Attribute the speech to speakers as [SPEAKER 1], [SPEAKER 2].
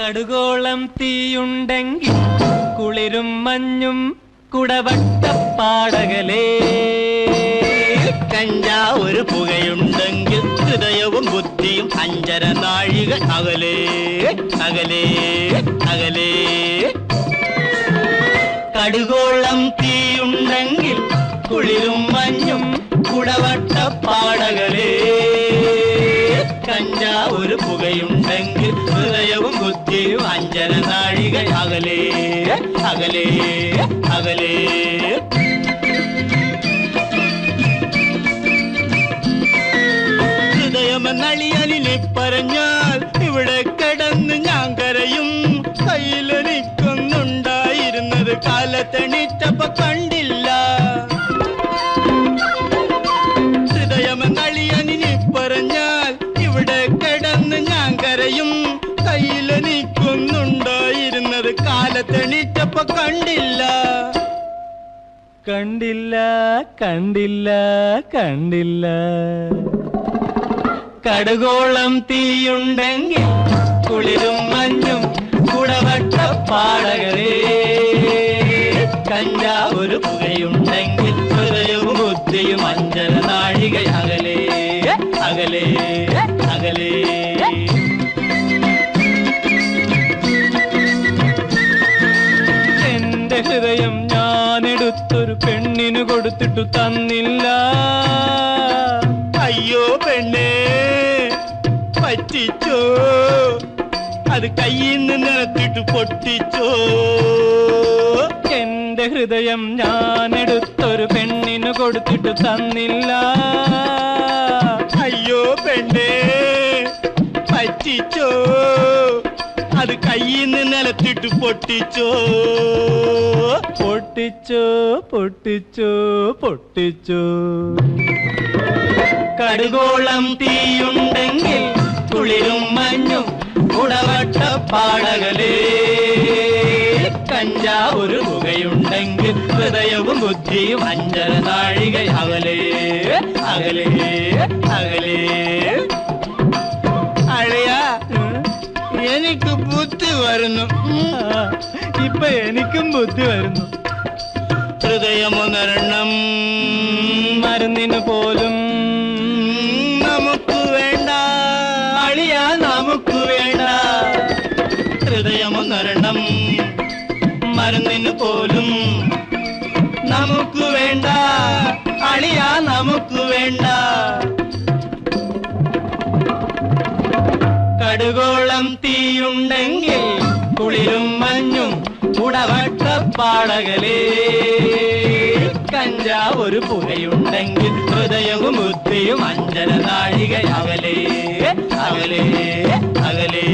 [SPEAKER 1] കടുകോളം തീയുണ്ടെങ്കിൽ കുളിരും മഞ്ഞും കുടവട്ടപ്പാടകലേ.
[SPEAKER 2] കഞ്ചാ ഒരു പുകയുണ്ടെങ്കിൽ ഹൃദയവും ബുദ്ധിയും അഞ്ചര നാഴിക അകലേ. അകലേ അകലേ. കടുകോളം തീയുണ്ടെങ്കിൽ കുളിരും മഞ്ഞും കുടവട്ട പാടകളേ കഞ്ചാ ഒരു പുകയുണ്ടെങ്കിൽ അകലേ അകലേ അകലേ. ഹൃദയമെന്നളിയലിനെ പറഞ്ഞാൽ ഇവിടെ കിടന്ന് ഞാൻ കരയും. കയ്യിലെനിക്കൊന്നുണ്ടായിരുന്നത് കാലത്തെണീറ്റപ്പ കണ്ടില്ല. ഹൃദയമെന്നളിയലിനെ പറഞ്ഞാൽ ഇവിടെ കിടന്ന് ഞാൻ കരയും. കാലത്തെണീറ്റപ്പ കണ്ടില്ല.
[SPEAKER 1] കണ്ടില്ല കണ്ടില്ല കണ്ടില്ല. കടുകോളം തീയുണ്ടെങ്കിൽ കുളിരും മഞ്ഞും കുടവട്ട
[SPEAKER 2] പാടകരേ ഒരു പുകയുണ്ടെങ്കിൽ ഹൃദയവും ബുദ്ധിയും അഞ്ചര നാഴിക അകലേ അകലേ.
[SPEAKER 1] കൊടുത്തിട്ടു തന്നില്ല.
[SPEAKER 2] അയ്യോ പെണ്ണേ പറ്റിച്ചോ? അത് കയ്യിൽ നിന്ന് നിലത്തിട്ട് പൊട്ടിച്ചോ?
[SPEAKER 1] എന്റെ ഹൃദയം ഞാൻ എടുത്തൊരു പെണ്ണിന് കൊടുത്തിട്ട് തന്നില്ല.
[SPEAKER 2] അയ്യോ പെണ്ണേ പറ്റിച്ചോ? അത് കയ്യിൽ നിന്ന് നിലത്തിട്ട് പൊട്ടിച്ചോ?
[SPEAKER 1] പൊട്ടിച്ചോ പൊട്ടിച്ചോ പൊട്ടിച്ചോ.
[SPEAKER 2] കടുകോളം തീയുണ്ടെങ്കിൽ കുളിരും മഞ്ഞും കുടവട്ട പാടകലേ. കഞ്ചാ ഒരു പുകയുണ്ടെങ്കിൽ ഹൃദയവും ബുദ്ധിയും അഞ്ചര നാഴിക അകലേ അകലേ അകലേ. അഴയാ എനിക്ക് ബുദ്ധി വരുന്നു.
[SPEAKER 1] ഇപ്പൊ എനിക്കും ബുദ്ധി വരുന്നു.
[SPEAKER 2] ഹൃദയമൊന്നരണം
[SPEAKER 1] മരുന്നിന് പോലും
[SPEAKER 2] നമുക്ക് വേണ്ട. അളിയ നമുക്ക് വേണ്ട. ഹൃദയമൊന്നരണം മരുന്നിന് പോലും നമുക്ക് വേണ്ട. അളിയ നമുക്ക് വേണ്ട. കടുകോളം തീയുണ്ടെങ്കിൽ കുളിരും മഞ്ഞും കഞ്ചാ ഒരു പുകയുണ്ടെങ്കിൽ ഹൃദയവും ബുദ്ധിയും അഞ്ചല നാഴിക അകലേ അകലേ അകലേ